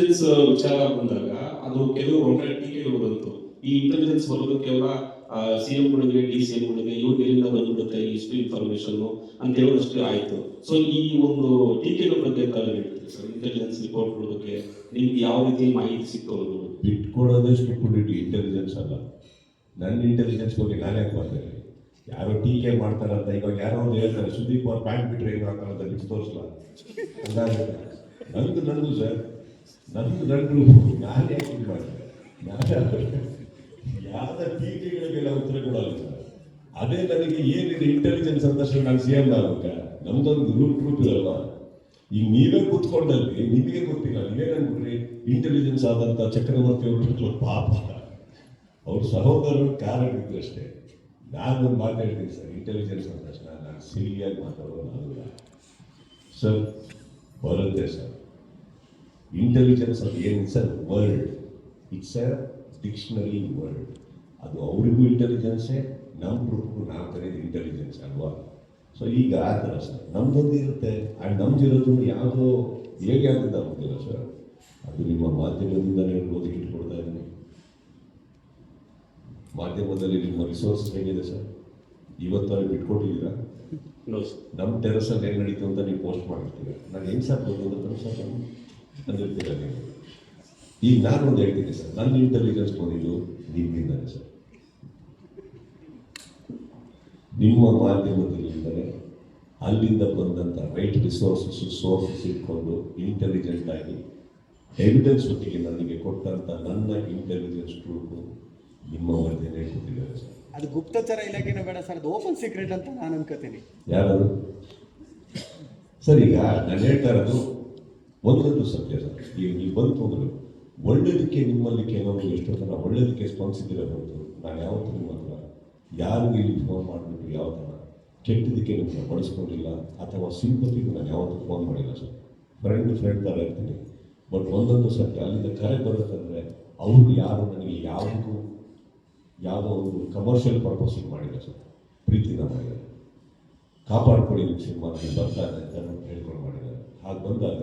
Intelligence ವಿಚಾರ ಬಂದಾಗ ಅದು ಕೆಲವು ಒಳ್ಳೆ ಟೀಕೆಗಳು ಬಂತು. ಈ ಇಂಟೆಲಿಜೆನ್ಸ್ ಬರೋದು ಕೇವಲ ಸಿಎಂ ಗಳಿಗೆ ಡಿ ಸಿ ಗಳಿಗೆ ಇವ್ರಿಗೆ ಎಲ್ಲಿಂದ ಬಂದ್ಬಿಡುತ್ತೆ ಇಷ್ಟು ಇನ್ಫಾರ್ಮೇಶನ್ ಅಂತ ಹೇಳೋದಷ್ಟು ಆಯ್ತು. ಸೊ ಈ ಒಂದು ಟೀಕೆಗಳ ಬಗ್ಗೆ ಕಾಲ ಸರ್ ಇಂಟೆಲಿಜೆನ್ಸ್ ರಿಪೋರ್ಟ್ ಬಗ್ಗೆ. ನಿಮ್ಗೆ ಯಾವ ರೀತಿ ಮಾಹಿತಿ ಸಿಕ್ಕೋದು ಬಗ್ಗೆ ಬಿಟ್ಕೊಡೋದೇ ಸ್ಟುಪಿಡಿಟಿ ಇಂಟೆಲಿಜೆನ್ಸ್ ಅಲ್ಲ. ನನ್ನ ಇಂಟೆಲಿಜೆನ್ಸ್ ಬಗ್ಗೆ ನಾನೇ ಯಾಕೆ ಯಾರು ಟೀಕೆ ಮಾಡ್ತಾರಂತ ಇವಾಗ ಯಾರೋ ಒಂದು ಹೇಳ್ತಾರೆ, ಸುದೀಪ್ ಅವ್ರು ಪ್ಯಾಂಟ್ ಬಿಟ್ರೆ ಏನು ಅಂತ ಬಿಟ್ಟು ತೋರಿಸಲ್ಲ ಹಂಗಾಗಿ ನಂದು ನಂದು ಸರ್ ನಂದು ನಂದು ನಾನೇ ಯಾಕೆ ನಾನು ಯಾವ ಟೀಕೆಗಳಿಗೆಲ್ಲ ಉತ್ತರ ಕೊಡಲ್ಲ. ಅದೇ ನನಗೆ ಏನಿದೆ ಇಂಟೆಲಿಜೆನ್ಸ್ ಅಂತಷ್ಟು ನಾನು ಸಿ ಎಂ ಆಗ್ಬೇಕ ನಮ್ದೊಂದು ಗ್ರೂಪ್ ಗ್ರೂಪ್ ಇದಲ್ಲ ಈಗ ನೀವೇ ಕೂತ್ಕೊಂಡಲ್ಲಿ ನಿಮಗೆ ಗೊತ್ತಿಲ್ಲ ನೀವೇನನ್ಬಿಟ್ರಿ ಇಂಟೆಲಿಜೆನ್ಸ್ ಆದಂಥ ಚಕ್ರವರ್ತಿ ಅವರು ಪಾಪ. ಅವ್ರ ಸಹೋದರರು ಕಾರಣ ಅಷ್ಟೇ. ನಾನು ಮಾತಾಡ್ತೀನಿ ಮಾತು ಸರ್ ಇಂಟೆಲಿಜೆನ್ಸ್ ಅಂದ ತಕ್ಷಣ ನಾನು ಸಿಲಿಯಾಗಿ ಮಾತಾಡೋದು ಸರ್, ಬರುತ್ತೆ ಸರ್. ಇಂಟೆಲಿಜೆನ್ಸ್ ಅದು ಏನು sir world it's a dictionary world ಅದು ಅವರಿಗೂ ಇಂಟೆಲಿಜೆನ್ಸೇ ನಮ್ಮ ಗ್ರೂಪ್ಗೂ ನಾವು ಕರೆಯೋದು ಇಂಟೆಲಿಜೆನ್ಸ್ ಅಲ್ವಾ? ಸೊ ಈಗ ಆ ಥರ ಸರ್. ನಮ್ಮದೊಂದು ಇರುತ್ತೆ. ಆ್ಯಂಡ್ ನಮ್ದಿರೋದು ಯಾವುದೋ ಹೇಗೆ ಆಗುತ್ತೆ ಗೊತ್ತಿಲ್ಲ ಸರ್. ಅದು ನಿಮ್ಮ ಮಾಧ್ಯಮದಿಂದಲೇ ಓದಿ ಇಟ್ಕೊಡ್ತಾ ಇದ್ದೀನಿ. ಮಾಧ್ಯಮದಲ್ಲಿ ನಿಮ್ಮ ರಿಸೋರ್ಸ್ ಹೇಗಿದೆ ಸರ್? ಇವತ್ತು ಬಿಟ್ಕೊಟ್ಟಿದ್ದೀರಾ? ನೋ ಸರ್ ನಮ್ಮ ಟೆರಸಲ್ಲಿ ಏನು ನಡೀತು ಅಂತ ನೀವು ಪೋಸ್ಟ್ ಮಾಡಿರ್ತೀವಿ ನಾನು ಏನು ಸರ್ ಗೊತ್ತಿಲ್ಲ ಸರ್. ನಾನು ಅಂದಿರ್ತೀರ ನೀವು ಈಗ ನಾನು ಒಂದು ಹೇಳ್ತೀನಿ ಸರ್. ನನ್ನ ಇಂಟೆಲಿಜೆನ್ಸ್ ಬಂದಿದ್ದು ನಿಮ್ಮಿಂದ ಸರ್. ನಿಮ್ಮ ಮಾಧ್ಯಮದಲ್ಲಿಂದಲೇ ಅಲ್ಲಿಂದ ಬಂದಂಥ ರೈಟ್ ರಿಸೋರ್ಸಸ್ ಸೋರ್ಸಸ್ ಇಟ್ಕೊಂಡು ಇಂಟೆಲಿಜೆಂಟ್ ಆಗಿ ಎವಿಡೆನ್ಸ್ ಒಟ್ಟಿಗೆ ನನಗೆ ಕೊಟ್ಟಂಥ ನನ್ನ ಇಂಟೆಲಿಜೆನ್ಸ್ ಗ್ರೂಪು ನಿಮ್ಮ ವರದಿನೇ ಕೊಟ್ಟಿದ್ದಾರೆ ಸರ್. ಅದು ಗುಪ್ತಚರ ಇಲಾಖೆನೇ ಬೇಡ ಸರ್ ಅದು ಓಪನ್ ಸೀಕ್ರೆಟ್ ಅಂತ ನಾನು ಅನ್ಕೋತೀನಿ. ಯಾರು ಸರ್ ಈಗ ನಾನು ಹೇಳ್ತಾ ಇರೋದು ಒಂದೊಂದು ಸತ್ಯ ಸರ್ ಈಗ ನೀವು ಬಂತು ಅಂದರೆ ಒಳ್ಳೇದಕ್ಕೆ ನಿಮ್ಮಲ್ಲಿ ಕೆಲವರು ಎಷ್ಟೋ ಥರ ಒಳ್ಳೇದಕ್ಕೆ ಸ್ಪಂದಿಸಿದಿರ ಹೊರತು? ನಾನು ಯಾವತ್ತೂ ನಿಮ್ಮ ಹತ್ರ ಯಾರಿಗೂ ಇಲ್ಲಿ ಫೋನ್ ಮಾಡಬೇಕು ಯಾವ ಥರ ಕೆಟ್ಟದಕ್ಕೆ ನಿಮ್ಮನ್ನ ಬಳಸ್ಕೊಂಡಿಲ್ಲ ಅಥವಾ ಸಿಂಪತಿಗೂ ನಾನು ಯಾವತ್ತೂ ಫೋನ್ ಮಾಡಿಲ್ಲ. ಸರ್ ಫ್ರೆಂಡ್ ಫ್ರೆಂಡ್ ಥರ ಇರ್ತೀನಿ. ಬಟ್ ಒಂದೊಂದು ಸತ್ಯ ಅಲ್ಲಿಂದ ಕರೆ ಬರುತ್ತಂದರೆ ಅವರು ಯಾರು ನನಗೆ ಯಾವುದಕ್ಕೂ ಯಾವುದೋ ಒಂದು ಕಮರ್ಷಿಯಲ್ ಪರ್ಪಸ್ಗೆ ಮಾಡಿಲ್ಲ. ಸರ್ ಪ್ರೀತಿನ ಮಾಡಿದ್ದಾರೆ ಕಾಪಾಡ್ಕೊಳ್ಳಿ ನಿಮ್ಮ ಸಿನಿಮಾ ನನಗೆ ಬರ್ತಾ ಇದೆ ಅಂತ ಹೇಳ್ಕೊಂಡು ಮಾಡಿದ್ದಾರೆ. ಹಾಗೆ ಬಂದಾಗ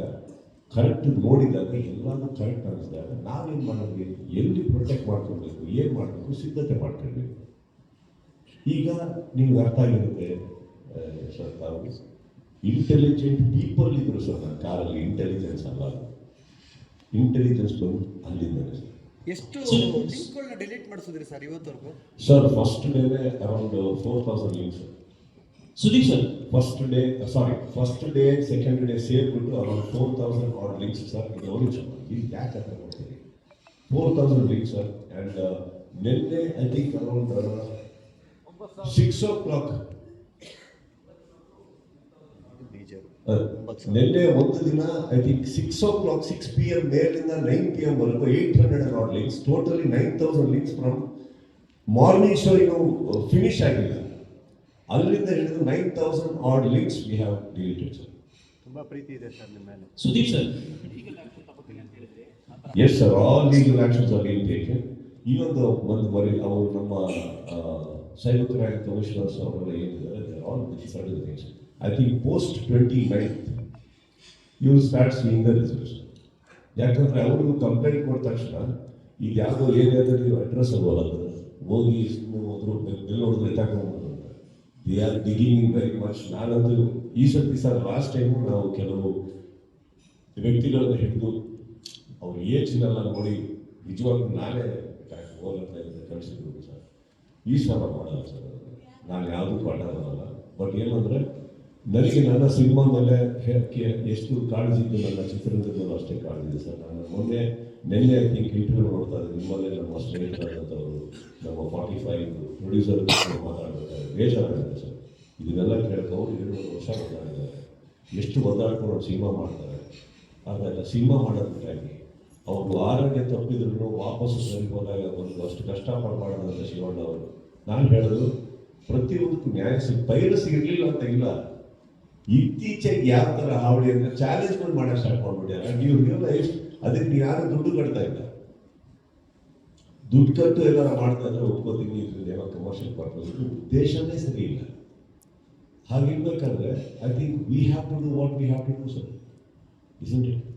ಕರೆಕ್ಟ್ ನೋಡಿದಾಗ ಎಲ್ಲಾನು ಕರೆಕ್ಟ್ ಅನಿಸಿದಾಗ ನಾವೇನು ಮಾಡೋದು ಎಲ್ಲಿ ಪ್ರೊಟೆಕ್ಟ್ ಮಾಡ್ಕೊಳ್ಬೇಕು? ಏನು ಮಾಡಬೇಕು? ಸಿದ್ಧತೆ ಮಾಡ್ಕೊಳ್ಬೇಕು. ಈಗ ನಿಮ್ಗೆ ಅರ್ಥ ಆಗಿರುತ್ತೆ ಸರ್ ತಾವು ಇಂಟೆಲಿಜೆಂಟ್ ಪೀಪಲ್ ಇದ್ರು ಸರ್ ನನ್ನ ಕಾರಲ್ಲಿ ಇಂಟೆಲಿಜೆನ್ಸ್ ಅಲ್ಲ. ಇಂಟೆಲಿಜೆನ್ಸ್ ಬಂದು ಅಲ್ಲಿಂದ ಸರ್. ಎಷ್ಟು ಲಿಂಕ್ಗಳನ್ನ ಡಿಲೀಟ್ ಮಾಡಿಸಿದ್ರಿ sir ಇವತ್ತವರೆಗೂ? Sir first day around four thousand links Sudeep sir first day sorry first day second day ಸೇರ್ಬಿಟ್ಟು around four thousand or links sir ಇದು ಒರಿಜಿನಲ್ ಇದು ಯಾಕೆ ಅಂತ ನೋಡ್ತೀನಿ four thousand links sir and ನಿನ್ನೆ I think around six o'clock ನಿನ್ನೆ ಒಂದು ದಿನ I think six o'clock six P M ಮೇಲಿಂದ ನೈನ್ ಪಿ ಎಂ ವರೆಗೂ eight hundred not links totally nine thousand links from morning show ಇನ್ನು finish ಆಗಿಲ್ಲ. ಅಲ್ಲಿಂದ ಹಿಡಿದು nine thousand odd leads we have deleted sir ತುಂಬಾ ಪ್ರೀತಿ ಇದೆ ಸರ್ ನಿಮ್ಮ ಮೇಲೆ. Sudeep sir. Yes sir all legal actions are being taken ಈ ಒಂದು ಒಂದು ಬರೀ ಅವರು ನಮ್ಮ ಸೈಬರ್ ಕ್ರೈಮ್ ಕಮಿಷನರ್ಸ್ ಅವರೆಲ್ಲ ಏನಿದ್ದಾರೆ all certain things I think post twenty ninth you will start seeing the results ಯಾಕಂದ್ರೆ ಅವರು ಕಂಪ್ಲೇಂಟ್ ಕೊಟ್ಟ ತಕ್ಷಣ ಈಗ ಯಾವುದೋ ಏರಿಯಾದಲ್ಲಿ ಅಡ್ರೆಸ್ ಅಲ್ವಲ್ಲ ಹೋಗಿ ಸುಮ್ಮನೆ ಹೋದ್ರು ಬೆಲ್ ಹೊಡೆದ್ರೆ ಅಂತ they are digging very much ನಾನಂತೂ ಈ ಸರ್ತಿ ಸರ್ ಲಾಸ್ಟ್ ಟೈಮು ನಾವು ಕೆಲವು ವ್ಯಕ್ತಿಗಳನ್ನು ಹಿಡಿದು ಅವ್ರ ಏಜ್ನೆಲ್ಲ ನೋಡಿ ನಿಜವಾಗ್ಲೂ ನಾನೇ ಹೋಗಂತ ಕಳಿಸಿದ್ರು ಸರ್. ಈ ಸಲ ಮಾಡಲ್ಲ ಸರ್. ನಾನು ಯಾವುದಕ್ಕೂ ಅಡ್ಡ ಬಟ್ ಏನಂದರೆ ನನಗೆ ನನ್ನ ಸಿನಿಮಾ ಮೇಲೆ ಎಷ್ಟು ಕಾಳಜಿ ಇದ್ದು ನನ್ನ ಚಿತ್ರದುರ್ಗದಲ್ಲೂ ಅಷ್ಟೇ ಕಾಳಜಿ ಇದೆ ಸರ್. ನಾನು ಮೊನ್ನೆ ನಿನ್ನೆ ಐ ಥಿಂಕ್ ಇಂಟರ್ವ್ಯೂ ನೋಡ್ತಾ ಇದ್ದೆ. ನಿಮ್ಮಲ್ಲೇ ನಮ್ಮ ಸ್ನೇಹಿತರಾದಂಥವರು, ನಮ್ಮ ಫಾರ್ಟಿ ಫೈವ್ ಪ್ರೊಡ್ಯೂಸರ್ ಮಾತಾಡ್ತಾರೆ ಬೇಜಾರಾಗುತ್ತೆ ಸರ್. ಇದನ್ನೆಲ್ಲ ಕೇಳ್ಕೊಂಡು ಏಳುವರೆ ವರ್ಷ ಮಾತಾಡಿದ್ದಾರೆ ಎಷ್ಟು ಒದ್ದಾಡ್ಕೊಂಡು ಸಿನಿಮಾ ಮಾಡ್ತಾರೆ. ಆದಾಗ ಸಿನಿಮಾ ಮಾಡೋದಕ್ಕಾಗಿ ಅವ್ರು ಆರೋಗ್ಯ ತಪ್ಪಿದ್ರು ವಾಪಸ್ಸು ಸರಿ ಹೋದಾಗ ಒಂದು ಅಷ್ಟು ಕಷ್ಟಪಟ್ಟು ಮಾಡೋದಂತ ಶಿವಣ್ಣ ಅವರು. ನಾನು ಹೇಳೋದು, ಪ್ರತಿಯೊಂದಕ್ಕೂ ನ್ಯಾಯ ಸಿಗ ಇರಲಿಲ್ಲ ಅಂತ ಇಲ್ಲ. ಇತ್ತೀಚೆಗೆ ಯಾವ ಥರ ಹಾವಳಿ ಅಂದ್ರೆ ಚಾಲೆಂಜ್ಗಳು ಮಾಡೋಕೆ ಸ್ಟಾರ್ಟ್ ಮಾಡ್ಬಿಟ್ಟಾರೆ ನೀವು ರಿಯಲೈಸ್ ಅದಕ್ಕೆ ಯಾರು ದುಡ್ಡು ಕಟ್ತಾ ಇಲ್ಲ. ದುಡ್ಡು ಕಟ್ಟು ಎಲ್ಲಾರ ಮಾಡ್ತಾ ಇದ್ರೆ ಒಪ್ಕೋತೀನಿ. ಕಮರ್ಷಿಯಲ್ ಪರ್ಪಸ್ ಉದ್ದೇಶನೇ ಸರಿ ಇಲ್ಲ. ಹಾಗಿರ್ಬೇಕಾದ್ರೆ I think we have to do what we have to do sir is it